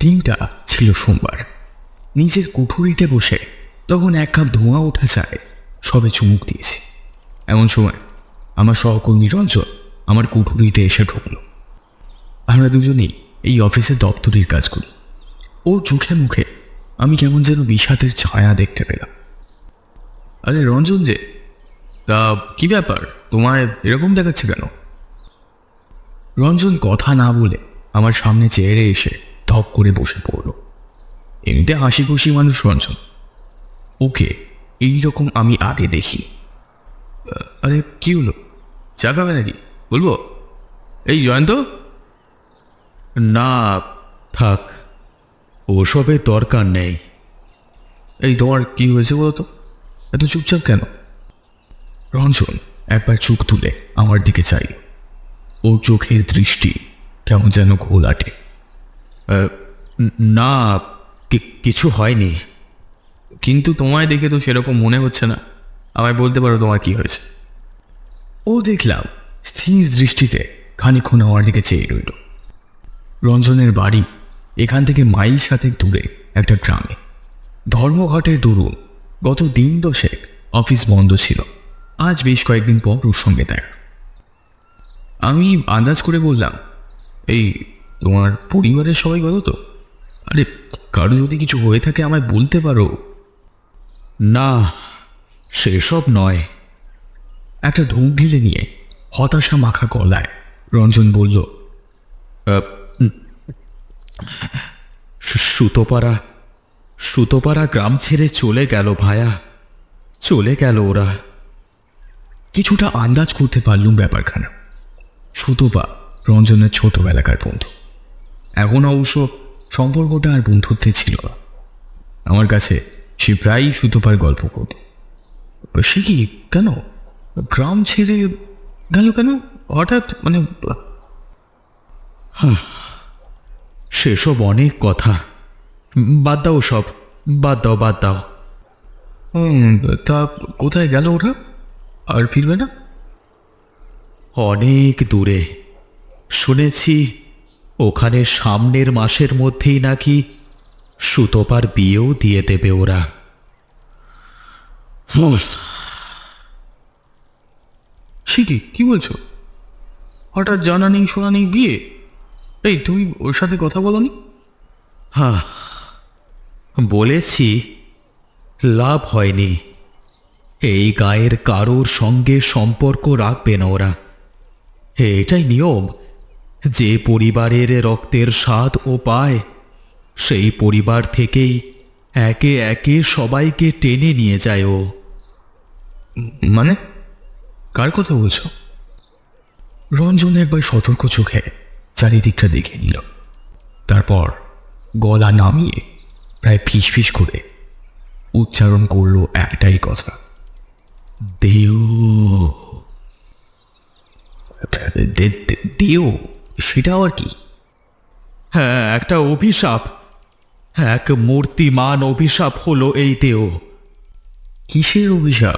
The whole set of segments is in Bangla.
দিনটা ছিল সোমবার। নিজের কুঠুরিতে বসে তখন এক কাপ ধোঁয়া ওঠা চায়, সবে চুমুক দিয়েছি। এমন সময় আমার সহকর্মী রঞ্জন আমার কুঠুরিতে এসে ঢুকলো। আমরা দুজনেই এই অফিসের দপ্তরের কাজ করি। ওর চোখে মুখে আমি কেমন যেন বিষাদের ছায়া দেখতে পেলাম। আরে রঞ্জন যে, তা কি ব্যাপার? তোমায় এরকম দেখাচ্ছে কেন? রঞ্জন কথা না বলে আমার সামনে চেয়ারে এসে ধপ করে বসে পড়ল। এমনিতে হাসি খুশি মানুষ রঞ্জন। ওকে এই রকম আমি আগে দেখি। আরে, কি হলো? চা খাবে নাকি? বলব? এই, জয়ন্ত? না, থাক। ওসবের দরকার নেই। এই, তোমার কি হয়েছে বলো তো? এত চুপচাপ কেন? রঞ্জন, একবার চোখ তুলে আমার দিকে চাই ওর চোখের দৃষ্টি কেমন যেন ঘোলাটে। ন- কিছু হয়নি। কিন্তু তোমায় দেখে তো সেরকম মনে হচ্ছে না। আমায় বলতে পারো তোমার কি হয়েছে। ও দেখলাম, স্থির দৃষ্টিতে খানিক্ষণ আমার দিকে চেয়ে রইল। রঞ্জনের বাড়ি এখান থেকে মাইল সাতেক দূরে একটা গ্রামে। ধর্মঘটের দরুন গত দিন দশেক অফিস বন্ধ ছিল। আজ বেশ কয়েকদিন পর ওর সঙ্গে দেখা। আমি আন্দাজ করে বললাম, এই তোমার পরিবারের সবাই বলো তো? আরে কারও যদি কিছু হয়ে থাকে আমায় বলতে পারো। না সেসব নয়। একটা ঢোক গিলে নিয়ে হতাশা মাখা গলায় রঞ্জন বলল সুতোপাড়া সুতোপাড়া গ্রাম ছেড়ে চলে গেল ভায়া। চলে গেল ওরা। কিছুটা আন্দাজ করতে পারলুম ব্যাপারখানা। সুতোপা রঞ্জনের ছোটবেলাকার বন্ধু। এখন অবশ্য সম্পর্কটা আর বন্ধুত্বে ছিল না। আমার কাছে সে প্রায়ই সুতোপার গল্প করত। সে কি কেন? গ্রাম ছেড়ে গেল কেন? হঠাৎ মানে সেসব অনেক কথা। বাদ দাও সব বাদ দাও বাদ দাও। তা কোথায় গেল ওরা? আর ফিরবে না? অনেক দূরে। শুনেছি ওখানে সামনের মাসের মধ্যেই নাকি সুতোপার বিয়েও দিয়ে দেবে ওরা। সে কি? কি বলছো? হঠাৎ জানা নেই শোনা নেই বিয়ে? এই তুমি ওর সাথে কথা বলনি? হ্যাঁ বলেছি লাভ হয়নি। এই গায়ের কারোর সঙ্গে সম্পর্ক রাখবে না ওরা। এটাই নিয়ম। যে পরিবারের রক্তের স্বাদ ও পায় সেই পরিবার থেকেই একে একে সবাইকে টেনে নিয়ে যায় ও। মানে কার কথা বলছো? রঞ্জন একবার সতর্ক চোখে চারিদিকটা দেখে নিল। তারপর গলা নামিয়ে প্রায় ফিস ফিস করে উচ্চারণ করল একটাই কথা। দেও। দেও। সেটা আর কি? হ্যাঁ একটা অভিশাপ। এক মূর্তিমান অভিশাপ হলো এই দেও কিসের অভিশাপ?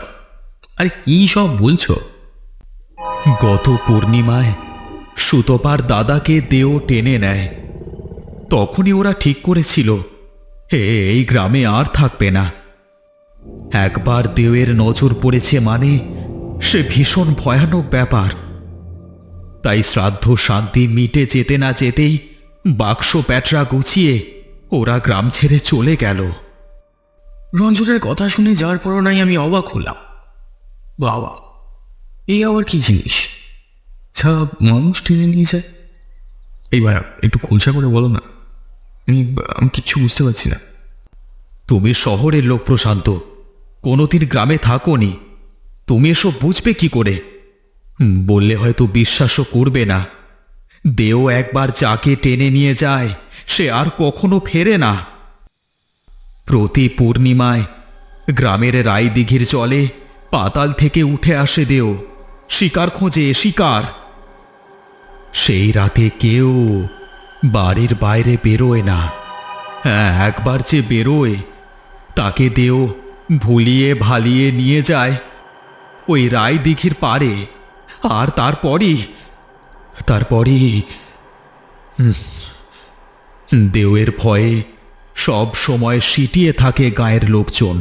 আরে কি সব বলছো? গত পূর্ণিমায় সুতপার দাদাকে দেও টেনে নেয়। তখনই ওরা ঠিক করেছিল হে এই গ্রামে আর থাকবে না। একবার দেওয়ের নজর পড়েছে মানে সে ভীষণ ভয়ানক ব্যাপার। তাই শ্রাদ্ধ শান্তি মিটে যেতে না যেতেই বাক্স প্যাটরা গুছিয়ে ওরা গ্রাম ছেড়ে চলে গেল। রঞ্জনের কথা শুনে যার পর নাই আমি অবাক হলাম। বাবা এই আবার কি জিনিস? যা মানুষ টেনে নিয়ে যায়। এই ভাই একটু খোলসা করে বলো না। আমি আমি কিচ্ছু বুঝতে পারছি না। তুমি শহরের লোক প্রশান্ত। কোনোদিন গ্রামে থাকো নি তুমি এসব বুঝবে কি করে? বললে হয়তো বিশ্বাসও করবে না। দেও একবার যাকে টেনে নিয়ে যায়, সে আর কখনো ফেরে না। প্রতি পূর্ণিমায় গ্রামের রায়দিঘির জলে পাতাল থেকে উঠে আসে দেও, শিকার খোঁজে শিকার। সেই রাতে কেউ বাড়ির বাইরে বেরোয় না। হ্যাঁ একবার যে বেরোয়, তাকে দেও ভুলিয়ে ভালিয়ে নিয়ে যায়। ওই রায় দিঘির পারে আর তারপরই তারপরই দেওয়ের ভয়ে সব সময় সিটিয়ে থাকে গায়ের লোকজন।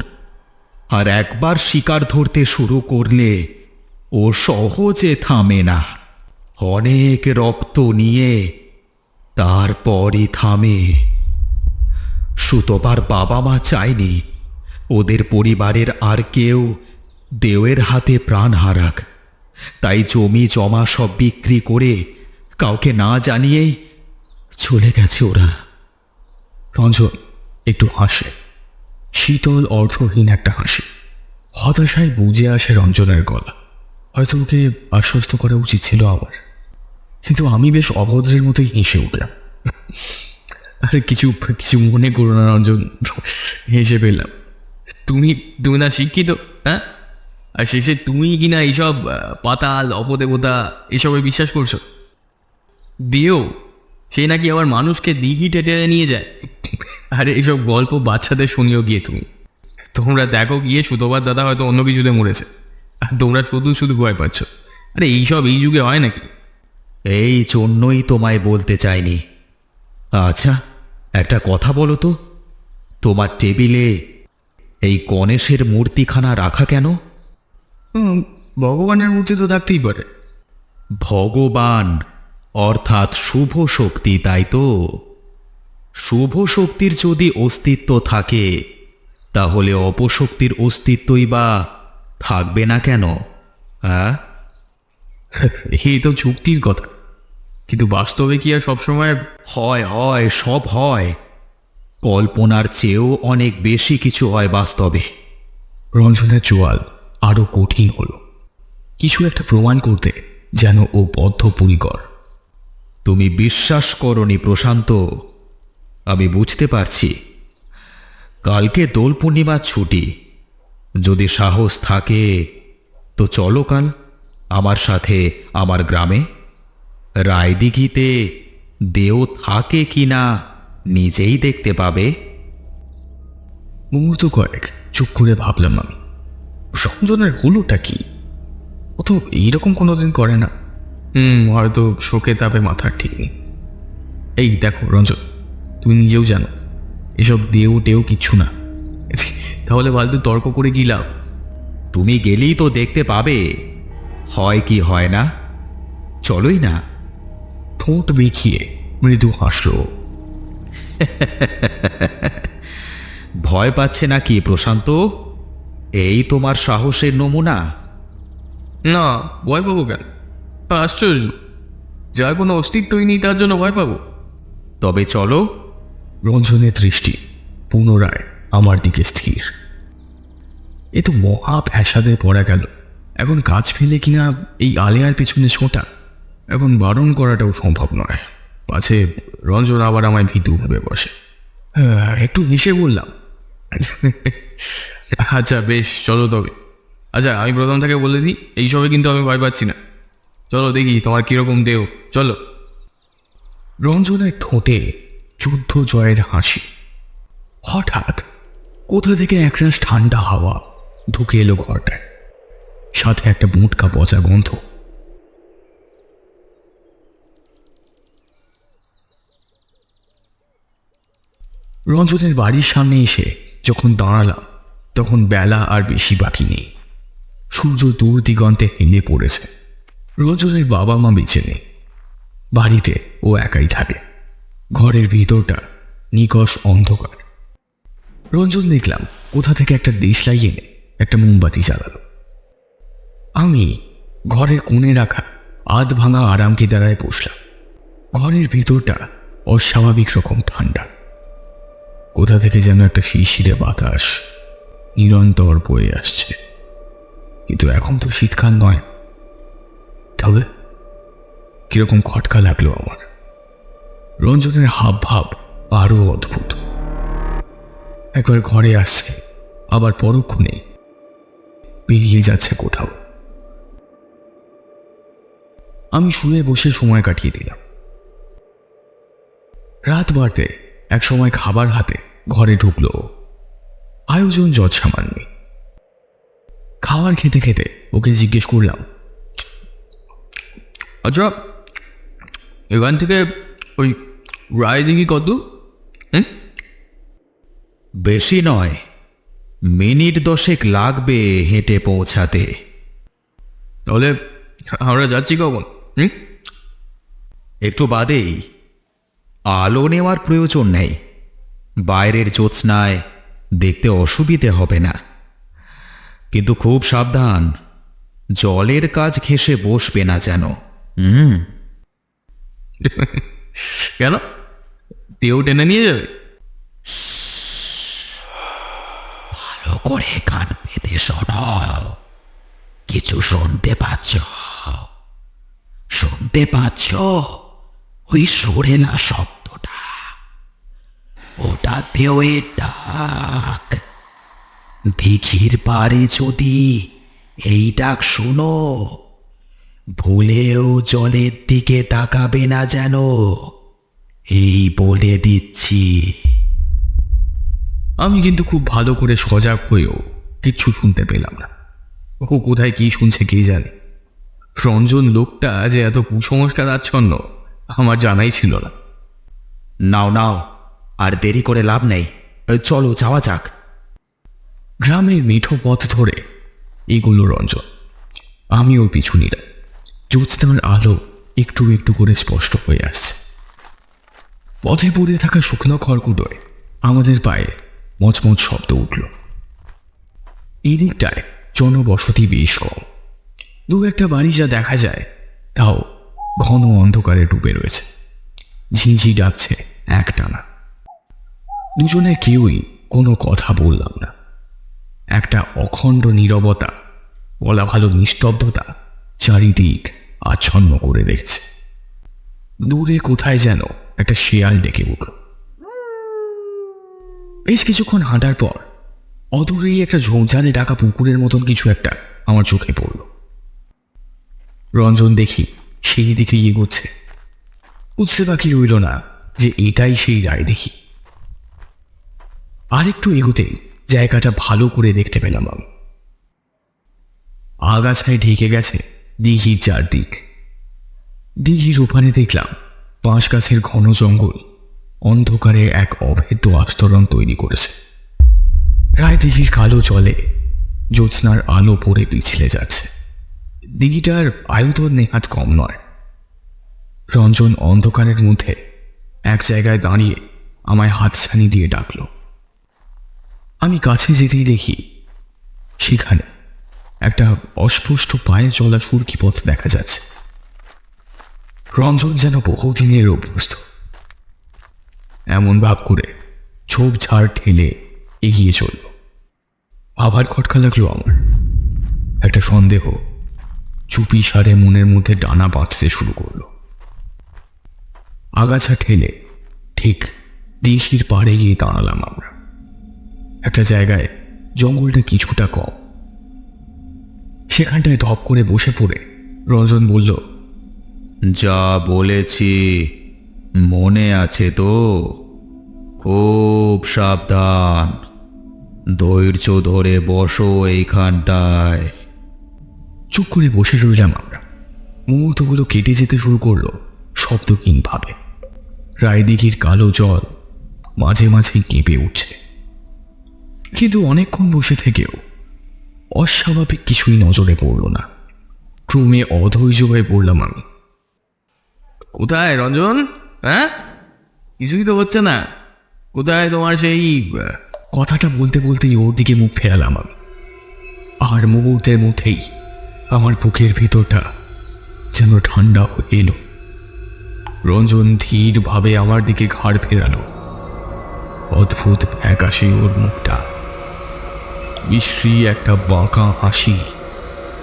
আর একবার শিকার ধরতে শুরু করলে ও সহজে থামে না। অনেক রক্ত নিয়ে তারপরই থামে। সুতপার বাবা মা চায়নি ওদের পরিবারের আর কেউ দেওয়ের হাতে প্রাণ হারাক। তাই জমি জমা সব বিক্রি করে কাউকে না জানিয়েই চলে গেছে ওরা। রঞ্জন, একটু হাসে। শীতল, অর্থহীন একটা হাসি। হতাশায় বুঝে আসে রঞ্জনের গলা। হয়তো ওকে আশ্বস্ত করা উচিত ছিল আমার। কিন্তু আমি বেশ অভদ্রের মতোই হেসে উঠলাম। আরে, কিছু কিছু মনে করো না রঞ্জন, হেসে পেলাম তুমি তুমি না শিক্ষিত হ্যাঁ? আর শেষে তুমি কি না এইসব পাতাল, অপদেবতা, এসবে বিশ্বাস করছ? দিও, সে নাকি আবার মানুষকে দিঘি টেটে নিয়ে যায়। আরে এইসব গল্প বাচ্চাদের শুনিও গিয়ে তুমি। তোমরা দেখো গিয়ে সুতোবার দাদা হয়তো অন্য কিছুতে মরেছে। আর তোমরা শুধু শুধু ভয় পাচ্ছ। আরে এইসব এই যুগে হয় নাকি? এই জন্যই তোমায় বলতে চাইনি। আচ্ছা একটা কথা বলো তো। তোমার টেবিলে এই গণেশের মূর্তিখানা রাখা কেন? ভগবানের মূর্তি তো থাকতেই পারে। ভগবান অর্থাৎ শুভ শক্তি তাই তো? শুভ শক্তির যদি অস্তিত্ব থাকে তাহলে অপশক্তির অস্তিত্বই বা থাকবে না কেন হ্যাঁ এই তো যুক্তির কথা। কিন্তু বাস্তবে কি আর সবসময় হয় হয় সব হয়। কল্পনার চেয়েও অনেক বেশি কিছু হয় বাস্তবে। রঞ্জনের চোয়াল। আরও কঠিন হলো। কিছু একটা প্রমাণ করতে যেন ও বদ্ধপরিকর। তুমি বিশ্বাস করনি প্রশান্ত। আমি বুঝতে পারছি। কালকে দোল পূর্ণিমার ছুটি। যদি সাহস থাকে, তো চলো কাল আমার সাথে আমার গ্রামে। রায়দিঘিতে দেও থাকে কি না নিজেই দেখতে পাবে। মুহূর্ত কয়েক, চুপ করে ভাবলাম আমি। রঞ্জনের হলোটা কি? ও তো এইরকম কোনোদিন করে না। হুম, হয়তো শোকে তাপে মাথার ঠিক নেই। এই দেখো রঞ্জন, তুমি নিজেও জানো, এসব দেও টেও কিচ্ছু না। তাহলে ফালতু তর্ক করে লাভ? তুমি গেলেই তো দেখতে পাবে। হয় কি হয় না? চলোই না। ঠোঁট বেঁকিয়ে মৃদু হাসলো। ভয় পাচ্ছে নাকি প্রশান্ত? এই তোমার সাহসের নমুনা? না ভয় পাবো কেন? আশ্চর্য। যার কোনো অস্তিত্বই নেই তার জন্য ভয় পাবো। তবে চলো। রঞ্জনের দৃষ্টি পুনরায় আমার দিকে স্থির। এ তো মহা ফ্যাসাদে পড়া গেল। এখন কাজ ফেলে কিনা এই আলেয়ার পিছনে ছোটা? এখন বারণ করাটাও সম্ভব নয়। পাছে রঞ্জন আবার আমায় ভীতু ভেবে বসে। হ্যাঁ, একটু হেসে বললাম। আচ্ছা বেশ, চলো তবে। আচ্ছা আমি প্রথম থেকে বলে দিই, এইসবে কিন্তু আমি ভয় পাচ্ছি না। চলো দেখি তোমার কীরকম দেও চলো। রঞ্জনের ঠোঁটে যুদ্ধ জয়ের হাসি। হঠাৎ কোথা থেকে একরাশ ঠান্ডা হাওয়া ঢুকে এলো ঘরটায়। সাথে একটা মুটকা পচা গন্ধ। রঞ্জনের বাড়ির সামনে এসে যখন দাঁড়ালাম তখন বেলা আর বেশি বাকি নেই। সূর্য দূর দিগন্তে হেলে পড়েছে। রঞ্জনের বাবা মা বেঁচে নেই। বাড়িতে ও একাই থাকে। ঘরের ভিতরটা নিকষ অন্ধকার। রঞ্জন দেখলাম, কোথা থেকে একটা দেশলাই এনে একটা মোমবাতি জ্বালালো। আমি ঘরের কোণে রাখা আধ ভাঙা আরামকে দাঁড়ায় বসলাম। ঘরের ভিতরটা অস্বাভাবিক রকম ঠান্ডা। কোথা থেকে যেন একটা শিরশিরে বাতাস নিরন্তর বয়ে আসছে। কিন্তু এখন তো শীতকাল নয়। তবে কীরকম খটকা লাগল আমার। রঞ্জনের হাব ভাব আরও অদ্ভুত। একবার ঘরে আসছে, আবার পরক্ষণে বেরিয়ে যাচ্ছে কোথাও। আমি শুয়ে বসে সময় কাটিয়ে দিলাম। রাত বাড়তে এক সময় খাবার হাতে ঘরে ঢুকলো। আয়োজন যৎ সামান্য খাওয়ার খেতে খেতে ওকে জিজ্ঞেস করলাম আচ্ছা এখান থেকে ওই রায়দিঘি কত? হুম বেশি নয় মিনিট দশেক লাগবে হেঁটে পৌঁছাতে। তাহলে আমরা যাচ্ছি কখন? হুম? একটু বাদেই আলো নেওয়ার প্রয়োজন নেই। বাইরের জ্যোৎস্নায় দেখতে অসুবিধে হবে না। কিন্তু খুব সাবধান জলের কাজ ঘেসে বসবে না যেন। হুম। কেন? কেউ টেনে নিয়ে যাবে? ভালো করে কান পেতে শোনো। কিছু শুনতে পাচ্ছ? শুনতে পাচ্ছ? ওই সুরেলা শব্দটা ওটা দেওয়ের ডাক। দিঘির পারে যদি এই ডাক শোনো ভুলেও জলের দিকে তাকাবে না যেন। এই বলে দিচ্ছি। আমি কিন্তু খুব ভালো করে সজাগ হয়েও কিচ্ছু শুনতে পেলাম না। ও কোথায় কি শুনছে কে জানে? রঞ্জন লোকটা যে এত কুসংস্কার আচ্ছন্ন আমার জানাই ছিল না। নাও নাও আর দেরি করে লাভ নেই। চলো, যাওয়া যাক। গ্রামের মিঠো পথ ধরে এগুলো রঞ্জন। আমি ওর পিছু নিলাম। জ্যোৎস্নার আলো একটু একটু করে স্পষ্ট হয়ে আসছে। পথে পড়ে থাকা শুকনো খড়কুটোয় আমাদের পায়ে মচমচ শব্দ উঠল। এই দিকটায় জনবসতি বেশ কম। দু একটা বাড়ি যা দেখা যায়, তাও ঘন অন্ধকারে ডুবে রয়েছে। ঝিঝি ডাকছে একটানা। দুজনের কেউই কোনো কথা বললাম না। একটা অখণ্ড নীরবতা, বলা ভালো নিস্তব্ধতা চারিদিক আচ্ছন্ন করে রেখেছে। দূরে কোথায় যেন একটা শেয়াল ডেকে উঠল। বেশ কিছুক্ষণ হাঁটার পর অদূরেই একটা ঝোঁঝানে ডাকা পুকুরের মতন কিছু একটা আমার চোখে পড়ল। রঞ্জন দেখি সেই দিকে এগোচ্ছে। বুঝতে বাকি রইল না যে এটাই সেই রায় দেখি। আরেকটু এগোতেই জায়গাটা ভালো করে দেখতে পেলাম আগাছায় ঢেকে গেছে দিঘির চারদিক। দিঘির ওপারে দেখলাম বাঁশ গাছের ঘন জঙ্গল অন্ধকারে এক অভেদ্য আস্তরণ তৈরি করেছে। প্রায় দিঘির কালো জলে জ্যোৎস্নার আলো পড়ে পিছলে যাচ্ছে। দিঘিটার আয়তন নেহাত কম নয়। রঞ্জন অন্ধকারের মধ্যে এক জায়গায় দাঁড়িয়ে আমায় হাতছানি দিয়ে ডাকলো। আমি কাছে যেতেই দেখি সেখানে একটা অস্পষ্ট পায়ে চলা সুরকি পথ দেখা যাচ্ছে। রঞ্জন যেন বহুদিনের অভ্যস্ত। এমন ভাব করে ছোপ ঝাড় ঠেলে এগিয়ে চলল। আবার খটকা লাগল আমার। একটা সন্দেহ চুপি সারে মনের মধ্যে ডানা বাঁধতে শুরু করল। আগাছা ঠেলে ঠিক দিঘির পাড়ে গিয়ে দাঁড়ালাম আমরা। একটা জায়গায় জঙ্গলটা কিছুটা কম। সেখানটায় ধপ করে বসে পড়ে রঞ্জন বলল যা বলেছি মনে আছে তো। খুব সাবধান ধৈর্য ধরে বসো এইখানটায়। চুপ করে বসে রইলাম আমরা। মুহূর্তগুলো কেটে যেতে শুরু করল শব্দহীনভাবে। রায়দিঘির কালো জল মাঝে মাঝে কেঁপে উঠছে। কিন্তু অনেকক্ষণ বসে থেকেও অস্বাভাবিক কিছুই নজরে পড়ল না। ক্রমে অধৈর্য হয়ে পড়লাম আমি। কোথায় রঞ্জন? হ্যাঁ? কিছুই তো হচ্ছে না। কোথায় তোমার সেই কথাটা বলতে বলতেই ওর দিকে মুখ ফেরালাম আমি। আর মুহূর্তের মধ্যেই আমার বুকের ভিতরটা যেন ঠান্ডা হয়ে এলো। রঞ্জন ধীরভাবে আমার দিকে ঘাড় ফেরালো। অদ্ভুত ফ্যাকাশে ওর মুখটা। বিশ্রী একটা বাঁকা হাসি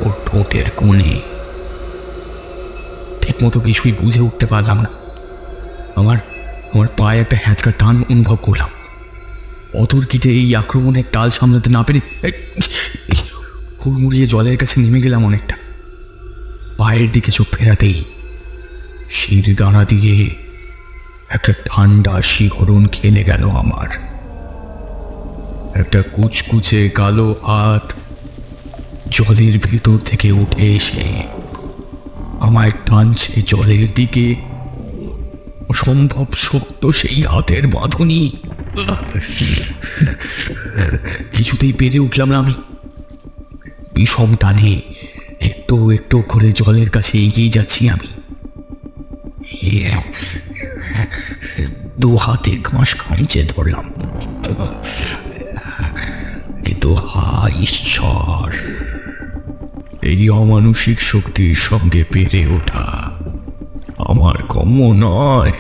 ওর ঠোঁটের কোণে। ঠিকমতো কিছুই বুঝে উঠতে পারলাম না। আমার আমার পায়ে একটা হ্যাঁচকা টান অনুভব করলাম। অতর্কিতে এই আক্রমণের টাল সামলাতে না পেরে হুড়মুড়িয়ে জলের কাছে নেমে গেলাম অনেকটা। পায়ের দিকে চোখ ফেরাতেই শির দাঁড়া দিয়ে একটা ঠান্ডা শিহরণ খেলে গেল আমার। একটা কুচকুচে কালো হাত জলের ভিতর থেকে উঠে এসে আমায় টানছে জলের দিকে। অসম্ভব শক্ত সেই হাতের বাঁধনি। কিছুতেই পেরে উঠলাম না আমি। বিষম টানে একটু একটু করে জলের কাছে এগিয়ে যাচ্ছি আমি। দু হাতে ঘাস খামচে ধরলাম। হা ঈশ্বর। এই অমানসিক শক্তির সঙ্গে পেরে ওঠা আমার কম্য নয়।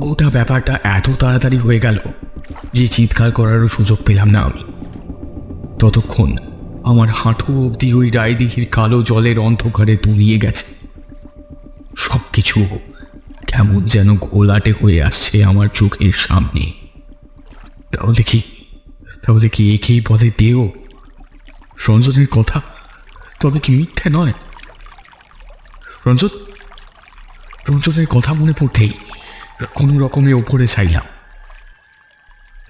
গোটা ব্যাপারটা এত তাড়াতাড়ি হয়ে গেল যে চিৎকার করারও সুযোগ পেলাম না আমি। ততক্ষণ আমার হাঁটু অবধি ওই রায়দিঘির কালো জলের অন্ধকারে তুলিয়ে গেছে। সব কিছু কেমন যেন ঘোলাটে হয়ে আসছে আমার চোখের সামনে। তাহলে কি তাহলে কি একেই বলে দেও? রঞ্জনের কথা? তবে কি মিথ্যে নয়? রঞ্জন, রঞ্জনের কথা মনে পড়তেই কোনো রকমে ওপরে চাইলাম।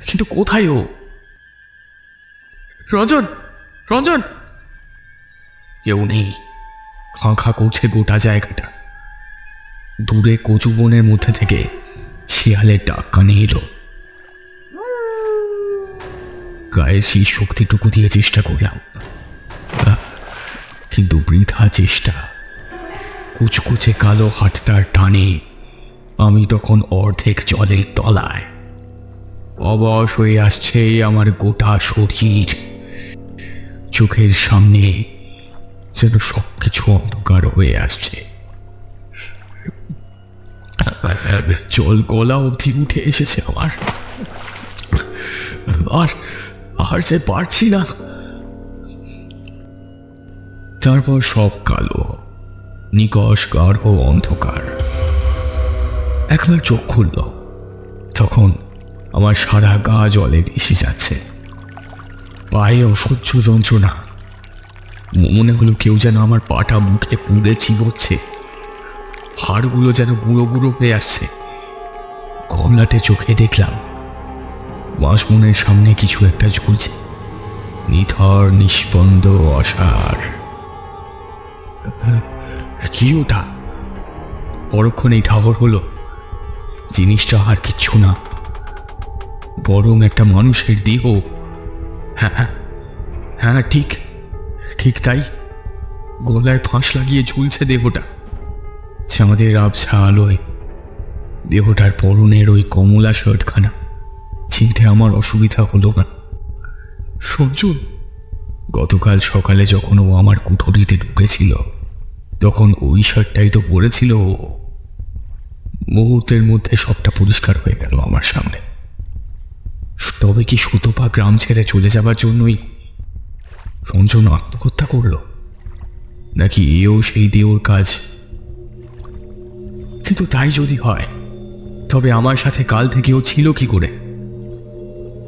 কিন্তু কোথায় ও? রঞ্জন রঞ্জন! কেউ নেই। খাঁ খাঁ করছে গোটা জায়গাটা। দূরে কচু বনের মধ্যে থেকে শিয়ালের ডাক কানে এলো। গায়ে সেই শক্তিটুকু দিয়ে চেষ্টা করলাম। কিন্তু বৃথা চেষ্টা। কুচকুচে কালো হাটটার টানে আমি তখন অর্ধেক জলের তলায় অবশ হয়ে আসছে আমার গোটা শরীর। চোখের সামনে যেন সব কিছু অন্ধকার হয়ে আসছে। জল গলা অবধি উঠে এসেছে আমার। আর আর যে পারছি না। তারপর সব কালো, নিকশ গাঢ় অন্ধকার। একবার চোখ খুলল, তখন আমার সারা গা জলে ভেসে যাচ্ছে। পায়ে অসহ্য যন্ত্রণা। মনে হলো কেউ যেন আমার পাটা মুখে পুড়ে চিবোচ্ছে। হাড়গুলো যেন গুঁড়ো গুঁড়ো হয়ে আসছে। ঘোমলাটে চোখে দেখলাম বাঁশমনের সামনে কিছু একটা ঝুলছে। নিথর নিষ্পন্দ অসার। কি ওটা? পরক্ষণেই ঠাহর হলো। জিনিসটা আর কিচ্ছু না। বরং একটা মানুষের দেহ। হ্যাঁ হ্যাঁ, হ্যাঁ ঠিক ঠিক তাই। গলায় ফাঁস লাগিয়ে ঝুলছে দেহটা। চাঁদের আবছা আলোয়। দেহটার পরনের ওই কমলা শার্টখানা। চিনতে আমার অসুবিধা হলো না। সঞ্জুন, গতকাল সকালে যখন ও আমার কুঠুরিতে ঢুকেছিল, তখন ওই শার্টটাই তো পরেছিল ও। মুহূর্তের মধ্যে সবটা পরিষ্কার হয়ে গেল আমার সামনে। তবে কি সুতপা গ্রাম ছেড়ে চলে যাবার জন্যই রঞ্জন আত্মহত্যা করল? নাকি এও সেই দেওর কাজ? কিন্তু তাই যদি হয়, তবে আমার সাথে কাল থেকে ও ছিল কি করে?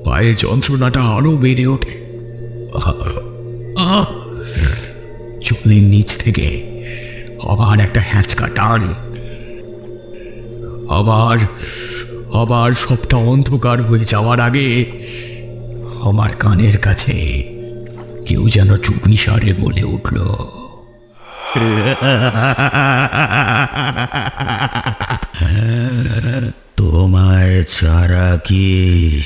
পায়ের যন্ত্রণাটা আরও বেড়ে ওঠে! জলের নিচ থেকে আবার একটা হ্যাঁচকা টান। আবার আবার সবটা অন্ধকার হয়ে যাওয়ার আগে আমার কানের কাছে কেউ যেন চুপি সারে বলে উঠল তোমায় ছাড়া কি?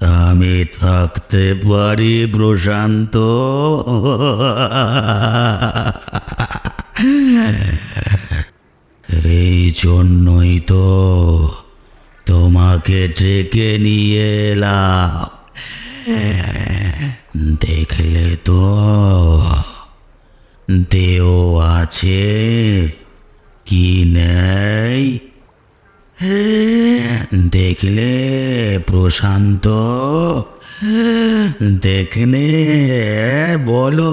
আমি থাকতে পারি প্রশান্ত। এই জন্যই তো তোমাকে ডেকে নিয়ে এলাম। দেখলে তো দেও আছে কি নেই? দেখলে প্রশান্ত দেখলে বলো।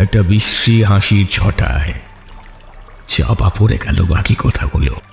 একটা বিশ্রী হাসির ছটায়। চাপা পড়ে গেল বাকি কথাগুলো।